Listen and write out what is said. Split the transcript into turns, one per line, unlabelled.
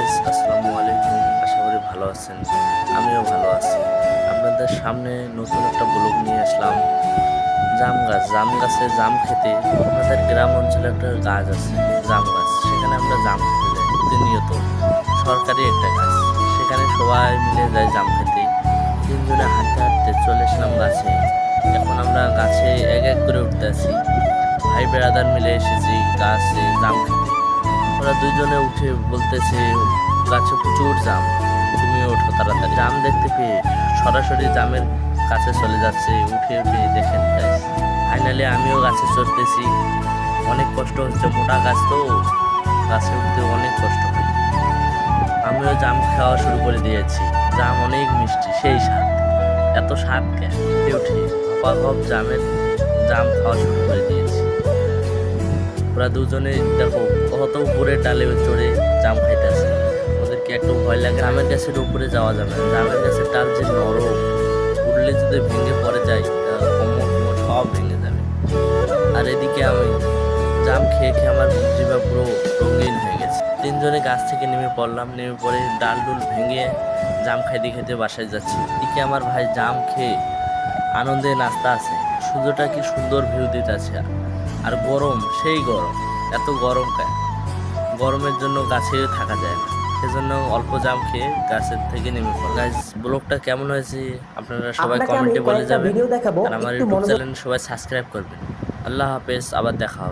Guys আসসালামু আলাইকুম। আশা করি ভালো আছেন। আমিও ভালো আছি। আপনাদের সামনে নতুন একটা ব্লগ নিয়ে আসলাম। জাম গাছ, জাম গাছে জাম খেতে আমাদের গ্রাম অঞ্চলে একটা গাছ আছে, জাম গাছ। সেখানে আমরা জাম খেতে যাই প্রতিনিয়ত সরকারি একটা গাছ। সেখানে সবাই মিলে যায় জাম খেতে। তিনজনে হাঁটতে হাঁটতে চলে এসলাম গাছে। এখন আমরা গাছে এক এক করে উঠতে আছি। ভাই বেড়াদার মিলে এসেছি গাছে জাম খেতে। ওরা দুজনে উঠে বলতেছে, গাছে প্রচুর জাম, তুমিও ওঠো তাড়াতাড়ি। জাম দেখতে পেয়ে সরাসরি জামের কাছে চলে যাচ্ছে, উঠে উঠে দেখেন ফাইনালি আমিও গাছে চড়তেছি। অনেক কষ্ট হচ্ছে, মোটা গাছ তো, গাছে উঠতে অনেক কষ্ট হয়। আমিও জাম খাওয়া শুরু করে দিয়েছি, জাম অনেক মিষ্টি, সেই স্বাদ, এত স্বাদ কেন? উঠে হপ জামের, জাম খাওয়া শুরু করে দিয়েছি। ওরা দুজনে দেখো কত উপরে ডালে চড়ে জাম খাইতেছে ওদেরকে একটু ভয় লাগে। জামের গাছের উপরে যাওয়া যাবে না। জামের গাছের ডাল যে নরম, উঠলে যদি ভেঙে পড়ে যায় কোমর কোমর সব ভেঙে যাবে। আর এদিকে আমি জাম খেয়ে খেয়ে আমার জিভা পুরো রঙিন হয়ে গেছে। তিনজনে গাছ থেকে নেমে পড়লাম। নেমে পড়ে ডাল ডুল ভেঙে জাম খাইতে খেতে বাসায় যাচ্ছি। এদিকে আমার ভাই জাম খেয়ে আনন্দে নাস্তা আছে। সূর্যটা কি সুন্দর ভিউ দিতেছে আর গরম সেই গরম এত গরম কেন? গরমের জন্য গাছে থাকা যায় না। সেজন্য অল্প জাম খেয়ে গাছের থেকে নেমে পড়ে। গাইস ব্লগটা কেমন হয়েছে? আপনারা সবাই কমেন্টে বলে যাবেন। আর আমার ইউটিউব চ্যানেল সবাই সাবস্ক্রাইব করবেন। আল্লাহ হাফেজ আবার দেখা হবে।